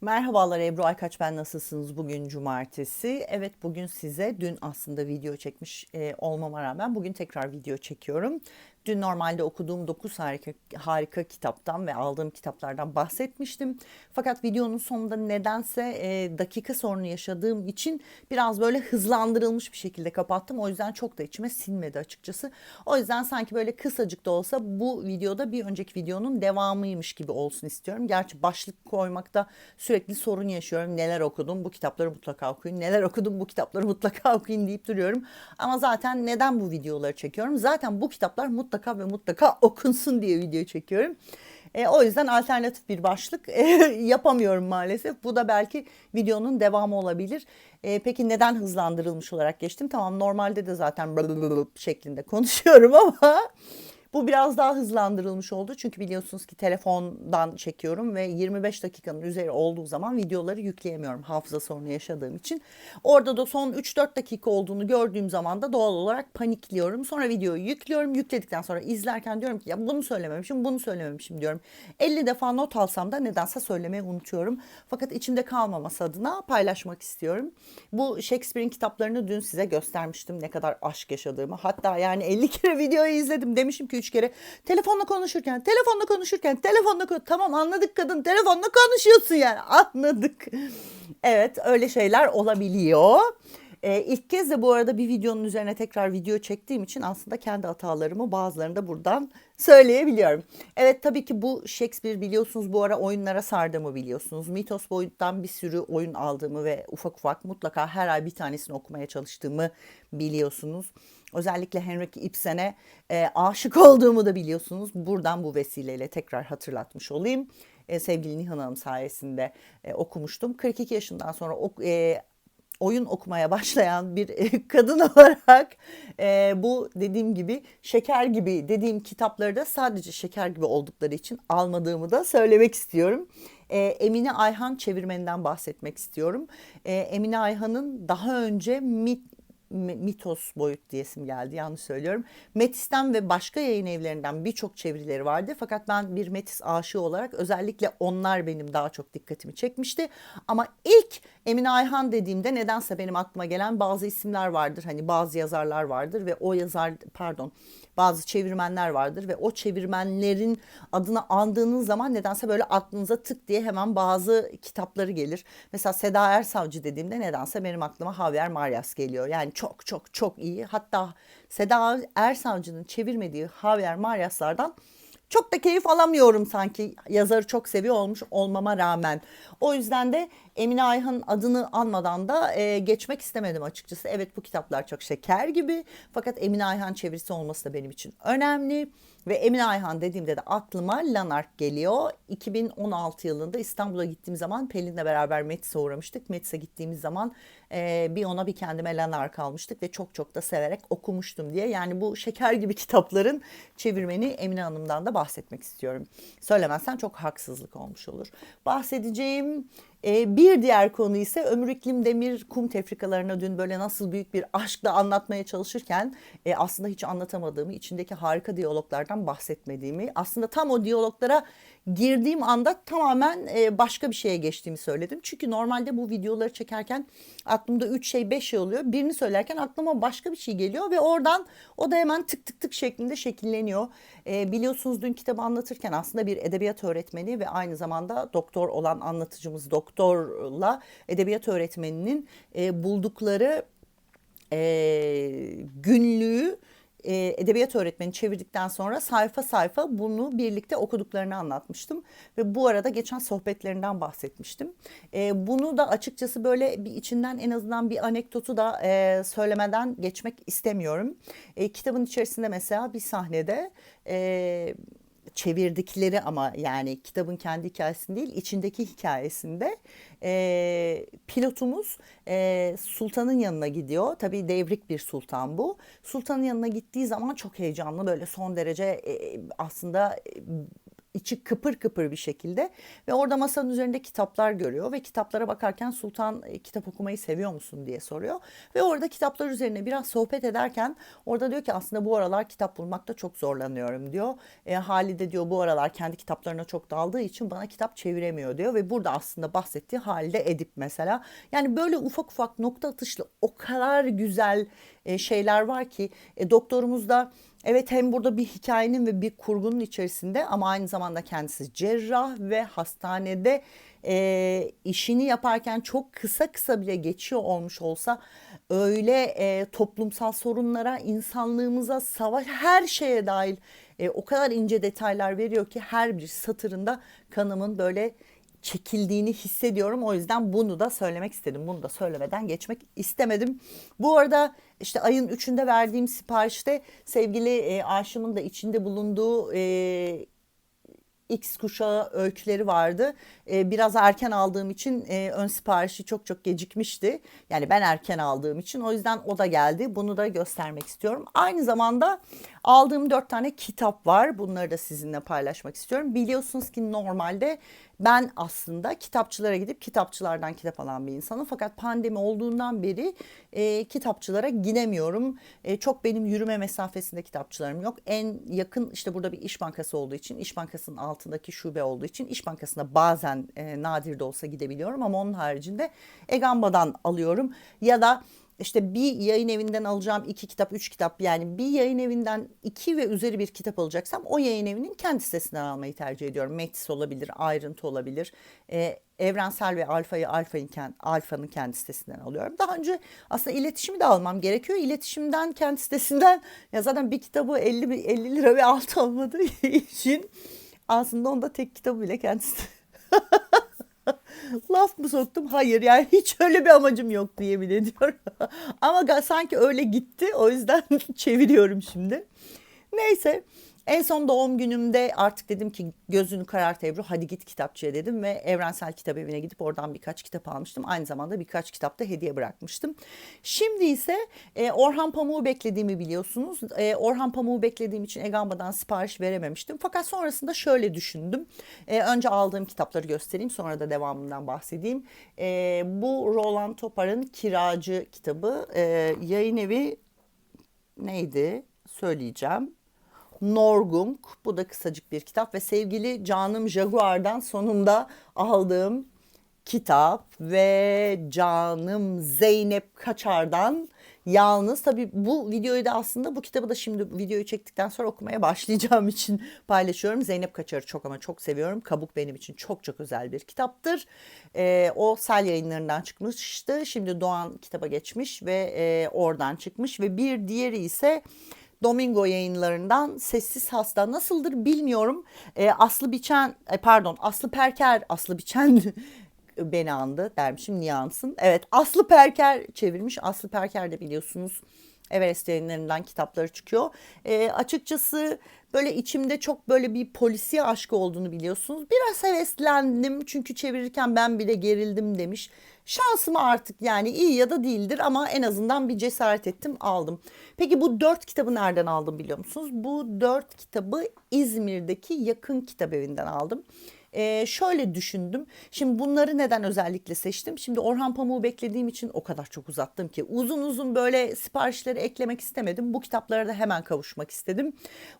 Merhabalar Ebru Aykaç ben nasılsınız bugün cumartesi? Evet bugün size dün aslında video çekmiş e, olmama rağmen bugün tekrar video çekiyorum Dün normalde okuduğum 9 harika, harika kitaptan ve aldığım kitaplardan bahsetmiştim. Fakat videonun sonunda nedense e, dakika sorunu yaşadığım için biraz böyle hızlandırılmış bir şekilde kapattım. O yüzden çok da içime sinmedi açıkçası. O yüzden sanki böyle kısacık da olsa bu videoda bir önceki videonun devamıymış gibi olsun istiyorum. Gerçi başlık koymakta sürekli sorun yaşıyorum. Neler okudum bu kitapları mutlaka okuyun. Neler okudum bu kitapları mutlaka okuyun deyip duruyorum. Ama zaten neden bu videoları çekiyorum? Zaten bu kitaplar mutlaka mutlaka ve mutlaka okunsun diye video çekiyorum. E, o yüzden alternatif bir başlık e, yapamıyorum maalesef. Bu da belki videonun devamı olabilir. E, peki neden hızlandırılmış olarak geçtim? Tamam normalde de zaten şeklinde konuşuyorum ama bu biraz daha hızlandırılmış oldu. Çünkü biliyorsunuz ki telefondan çekiyorum ve 25 dakikanın üzeri olduğu zaman videoları yükleyemiyorum hafıza sorunu yaşadığım için. Orada da son 3-4 dakika olduğunu gördüğüm zaman da doğal olarak panikliyorum. Sonra videoyu yüklüyorum. Yükledikten sonra izlerken diyorum ki ya bunu söylememişim, bunu söylememişim diyorum. 50 defa not alsam da nedense söylemeyi unutuyorum. Fakat içimde kalmaması adına paylaşmak istiyorum. Bu Shakespeare'in kitaplarını dün size göstermiştim ne kadar aşk yaşadığımı. Hatta yani 50 kere videoyu izledim demişim ki üç kere. Telefonla konuşurken, telefonla konuşurken, telefonla konuş Tamam anladık kadın telefonla konuşuyorsun yani anladık. Evet öyle şeyler olabiliyor. Ee, ilk kez de bu arada bir videonun üzerine tekrar video çektiğim için aslında kendi hatalarımı bazılarını da buradan söyleyebiliyorum. Evet tabii ki bu Shakespeare biliyorsunuz bu ara oyunlara sardığımı biliyorsunuz. Mitos boyuttan bir sürü oyun aldığımı ve ufak ufak mutlaka her ay bir tanesini okumaya çalıştığımı biliyorsunuz. Özellikle Henrik Ibsen'e e, aşık olduğumu da biliyorsunuz. Buradan bu vesileyle tekrar hatırlatmış olayım. E, sevgili Nihan Hanım sayesinde e, okumuştum. 42 yaşından sonra ok, e, oyun okumaya başlayan bir e, kadın olarak e, bu dediğim gibi şeker gibi dediğim kitapları da sadece şeker gibi oldukları için almadığımı da söylemek istiyorum. E, Emine Ayhan çevirmeninden bahsetmek istiyorum. E, Emine Ayhan'ın daha önce mit, mitos boyut diyesim geldi yanlış söylüyorum. Metis'ten ve başka yayın evlerinden birçok çevirileri vardı. Fakat ben bir Metis aşığı olarak özellikle onlar benim daha çok dikkatimi çekmişti. Ama ilk Emine Ayhan dediğimde nedense benim aklıma gelen bazı isimler vardır. Hani bazı yazarlar vardır ve o yazar pardon bazı çevirmenler vardır ve o çevirmenlerin adını andığınız zaman nedense böyle aklınıza tık diye hemen bazı kitapları gelir. Mesela Seda Ersavcı dediğimde nedense benim aklıma Javier Marias geliyor. Yani çok çok çok iyi. Hatta Seda Ersavcı'nın çevirmediği Javier Marias'lardan çok da keyif alamıyorum sanki yazarı çok seviyor olmuş olmama rağmen. O yüzden de Emine Ayhan'ın adını anmadan da e, geçmek istemedim açıkçası. Evet bu kitaplar çok şeker gibi fakat Emine Ayhan çevirisi olması da benim için önemli. Ve Emine Ayhan dediğimde de aklıma Lanark geliyor. 2016 yılında İstanbul'a gittiğim zaman Pelin'le beraber Metis'e uğramıştık. Metis'e gittiğimiz zaman e, bir ona bir kendime Lanark almıştık ve çok çok da severek okumuştum diye. Yani bu şeker gibi kitapların çevirmeni Emine Hanım'dan da bahsetmek istiyorum. Söylemezsen çok haksızlık olmuş olur. Bahsedeceğim e, bir diğer konu ise Ömür İklim Demir kum tefrikalarına dün böyle nasıl büyük bir aşkla anlatmaya çalışırken e, aslında hiç anlatamadığımı, içindeki harika diyaloglardan bahsetmediğimi, aslında tam o diyaloglara girdiğim anda tamamen e, başka bir şeye geçtiğimi söyledim. Çünkü normalde bu videoları çekerken aklımda 3 şey 5 şey oluyor. Birini söylerken aklıma başka bir şey geliyor ve oradan o da hemen tık tık tık şeklinde şekilleniyor. E, biliyorsunuz dün kitabı anlatırken aslında bir edebiyat öğretmeni ve aynı zamanda doktor olan anlatıcımız doktorla edebiyat öğretmeninin e, buldukları e, günlüğü e, edebiyat öğretmeni çevirdikten sonra sayfa sayfa bunu birlikte okuduklarını anlatmıştım. Ve bu arada geçen sohbetlerinden bahsetmiştim. E, bunu da açıkçası böyle bir içinden en azından bir anekdotu da e, söylemeden geçmek istemiyorum. E, kitabın içerisinde mesela bir sahnede... E, çevirdikleri ama yani kitabın kendi hikayesinde değil içindeki hikayesinde e, pilotumuz e, sultanın yanına gidiyor. Tabii devrik bir sultan bu. Sultanın yanına gittiği zaman çok heyecanlı böyle son derece e, aslında içi kıpır kıpır bir şekilde ve orada masanın üzerinde kitaplar görüyor ve kitaplara bakarken Sultan e, kitap okumayı seviyor musun diye soruyor ve orada kitaplar üzerine biraz sohbet ederken orada diyor ki aslında bu aralar kitap bulmakta çok zorlanıyorum diyor. E, Halide diyor bu aralar kendi kitaplarına çok daldığı için bana kitap çeviremiyor diyor ve burada aslında bahsettiği Halide Edip mesela. Yani böyle ufak ufak nokta atışlı o kadar güzel e, şeyler var ki e, doktorumuz da Evet hem burada bir hikayenin ve bir kurgunun içerisinde ama aynı zamanda kendisi cerrah ve hastanede e, işini yaparken çok kısa kısa bile geçiyor olmuş olsa öyle e, toplumsal sorunlara, insanlığımıza, savaş her şeye dahil e, o kadar ince detaylar veriyor ki her bir satırında kanımın böyle çekildiğini hissediyorum. O yüzden bunu da söylemek istedim. Bunu da söylemeden geçmek istemedim. Bu arada işte ayın 3'ünde verdiğim siparişte sevgili e, Aşım'ın da içinde bulunduğu e, X kuşağı öyküleri vardı. Ee, biraz erken aldığım için e, ön siparişi çok çok gecikmişti. Yani ben erken aldığım için o yüzden o da geldi. Bunu da göstermek istiyorum. Aynı zamanda aldığım dört tane kitap var. Bunları da sizinle paylaşmak istiyorum. Biliyorsunuz ki normalde ben aslında kitapçılara gidip kitapçılardan kitap alan bir insanım. Fakat pandemi olduğundan beri e, kitapçılara gidemiyorum. E, çok benim yürüme mesafesinde kitapçılarım yok. En yakın işte burada bir iş bankası olduğu için, iş bankasının altındaki şube olduğu için iş bankasına bazen e, nadir de olsa gidebiliyorum. Ama onun haricinde Egamba'dan alıyorum. Ya da işte bir yayın evinden alacağım iki kitap, üç kitap yani bir yayın evinden iki ve üzeri bir kitap alacaksam o yayın evinin kendi sitesinden almayı tercih ediyorum. Metis olabilir, ayrıntı olabilir. Ee, evrensel ve alfayı alfanın, alfanın kendi sitesinden alıyorum. Daha önce aslında iletişimi de almam gerekiyor. İletişimden kendi sitesinden ya zaten bir kitabı 50, 50 lira ve altı olmadığı için aslında onda tek kitabı bile kendisi Laf mı soktum? Hayır yani hiç öyle bir amacım yok diye bile ediyorum. Ama sanki öyle gitti o yüzden çeviriyorum şimdi. Neyse en son doğum günümde artık dedim ki gözünü karart Ebru hadi git kitapçıya dedim ve Evrensel Kitap Evi'ne gidip oradan birkaç kitap almıştım. Aynı zamanda birkaç kitap da hediye bırakmıştım. Şimdi ise e, Orhan Pamuk'u beklediğimi biliyorsunuz. E, Orhan Pamuk'u beklediğim için Egamba'dan sipariş verememiştim. Fakat sonrasında şöyle düşündüm. E, önce aldığım kitapları göstereyim sonra da devamından bahsedeyim. E, bu Roland Topar'ın Kiracı kitabı. E, yayın evi neydi? Söyleyeceğim. Norgung. Bu da kısacık bir kitap ve sevgili canım Jaguar'dan sonunda aldığım kitap ve canım Zeynep Kaçar'dan yalnız tabi bu videoyu da aslında bu kitabı da şimdi videoyu çektikten sonra okumaya başlayacağım için paylaşıyorum. Zeynep Kaçar'ı çok ama çok seviyorum. Kabuk benim için çok çok özel bir kitaptır. Ee, o Sel yayınlarından çıkmıştı. Şimdi Doğan kitaba geçmiş ve e, oradan çıkmış ve bir diğeri ise Domingo yayınlarından Sessiz Hasta nasıldır bilmiyorum. E, Aslı Biçen e, pardon Aslı Perker Aslı Biçen beni andı dermişim niye ansın. Evet Aslı Perker çevirmiş. Aslı Perker de biliyorsunuz Everest yayınlarından kitapları çıkıyor. E, açıkçası böyle içimde çok böyle bir polisiye aşkı olduğunu biliyorsunuz. Biraz heveslendim çünkü çevirirken ben bile gerildim demiş. Şansım artık yani iyi ya da değildir ama en azından bir cesaret ettim aldım. Peki bu dört kitabı nereden aldım biliyor musunuz? Bu dört kitabı İzmir'deki yakın kitap evinden aldım e, şöyle düşündüm. Şimdi bunları neden özellikle seçtim? Şimdi Orhan Pamuk'u beklediğim için o kadar çok uzattım ki uzun uzun böyle siparişleri eklemek istemedim. Bu kitaplara da hemen kavuşmak istedim.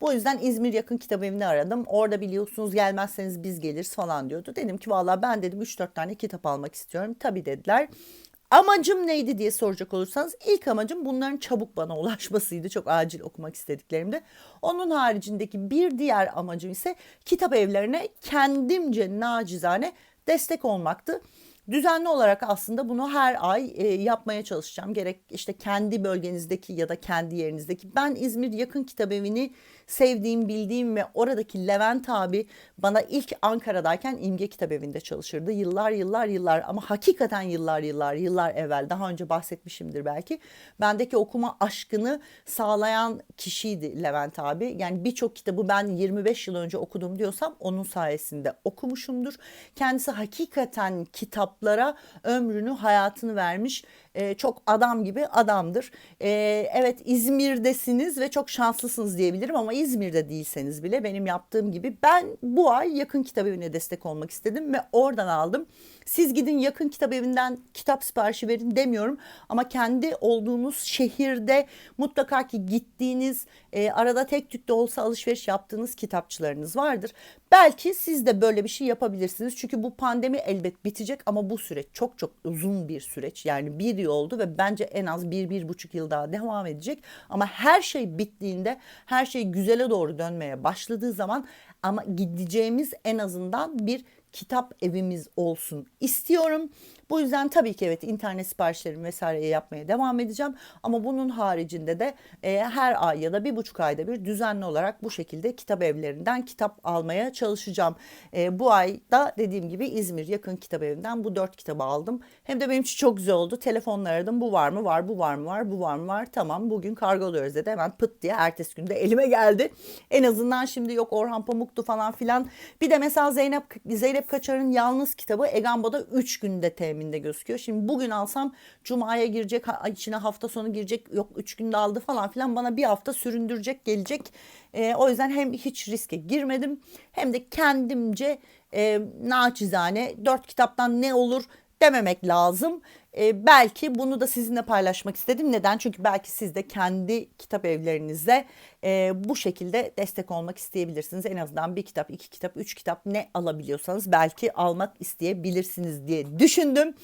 Bu yüzden İzmir Yakın Kitap Evi'ni aradım. Orada biliyorsunuz gelmezseniz biz geliriz falan diyordu. Dedim ki valla ben dedim 3-4 tane kitap almak istiyorum. Tabii dediler. Amacım neydi diye soracak olursanız ilk amacım bunların çabuk bana ulaşmasıydı. Çok acil okumak istediklerimde. Onun haricindeki bir diğer amacım ise kitap evlerine kendimce nacizane destek olmaktı. Düzenli olarak aslında bunu her ay e, yapmaya çalışacağım. Gerek işte kendi bölgenizdeki ya da kendi yerinizdeki. Ben İzmir Yakın Kitap Evi'ni sevdiğim, bildiğim ve oradaki Levent abi bana ilk Ankara'dayken İmge Kitap Evi'nde çalışırdı. Yıllar yıllar yıllar ama hakikaten yıllar yıllar yıllar evvel daha önce bahsetmişimdir belki. Bendeki okuma aşkını sağlayan kişiydi Levent abi. Yani birçok kitabı ben 25 yıl önce okudum diyorsam onun sayesinde okumuşumdur. Kendisi hakikaten kitaplara ömrünü, hayatını vermiş e, çok adam gibi adamdır. E, evet İzmir'desiniz ve çok şanslısınız diyebilirim ama İzmir'de değilseniz bile benim yaptığım gibi ben bu ay yakın kitap evine destek olmak istedim ve oradan aldım. Siz gidin yakın kitap evinden kitap siparişi verin demiyorum ama kendi olduğunuz şehirde mutlaka ki gittiğiniz e, arada tek tük olsa alışveriş yaptığınız kitapçılarınız vardır. Belki siz de böyle bir şey yapabilirsiniz çünkü bu pandemi elbet bitecek ama bu süreç çok çok uzun bir süreç yani bir yıl oldu ve bence en az bir bir buçuk yıl daha devam edecek ama her şey bittiğinde her şey güzele doğru dönmeye başladığı zaman ama gideceğimiz en azından bir kitap evimiz olsun istiyorum. Bu yüzden tabii ki evet internet siparişlerimi vesaire yapmaya devam edeceğim. Ama bunun haricinde de e, her ay ya da bir buçuk ayda bir düzenli olarak bu şekilde kitap evlerinden kitap almaya çalışacağım. E, bu ay da dediğim gibi İzmir yakın kitap evinden bu dört kitabı aldım. Hem de benim için çok güzel oldu. Telefonla aradım bu var mı var bu var mı var bu var mı var tamam bugün kargoluyoruz dedi. Hemen pıt diye ertesi günde elime geldi. En azından şimdi yok Orhan Pamuk'tu falan filan. Bir de mesela Zeynep Zeynep Kaçar'ın Yalnız kitabı Egambo'da 3 günde teminde gözüküyor. Şimdi bugün alsam Cuma'ya girecek, içine hafta sonu girecek, yok 3 günde aldı falan filan bana bir hafta süründürecek gelecek. E, o yüzden hem hiç riske girmedim hem de kendimce e, naçizane 4 kitaptan ne olur dememek lazım. E, belki bunu da sizinle paylaşmak istedim. Neden? Çünkü belki siz de kendi kitap evlerinizde e, bu şekilde destek olmak isteyebilirsiniz. En azından bir kitap, iki kitap, üç kitap ne alabiliyorsanız belki almak isteyebilirsiniz diye düşündüm.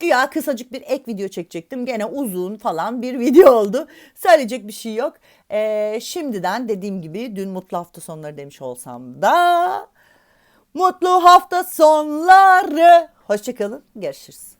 Güya kısacık bir ek video çekecektim. Gene uzun falan bir video oldu. Söyleyecek bir şey yok. E, şimdiden dediğim gibi dün mutlu hafta sonları demiş olsam da mutlu hafta sonları. Hoşçakalın. Görüşürüz.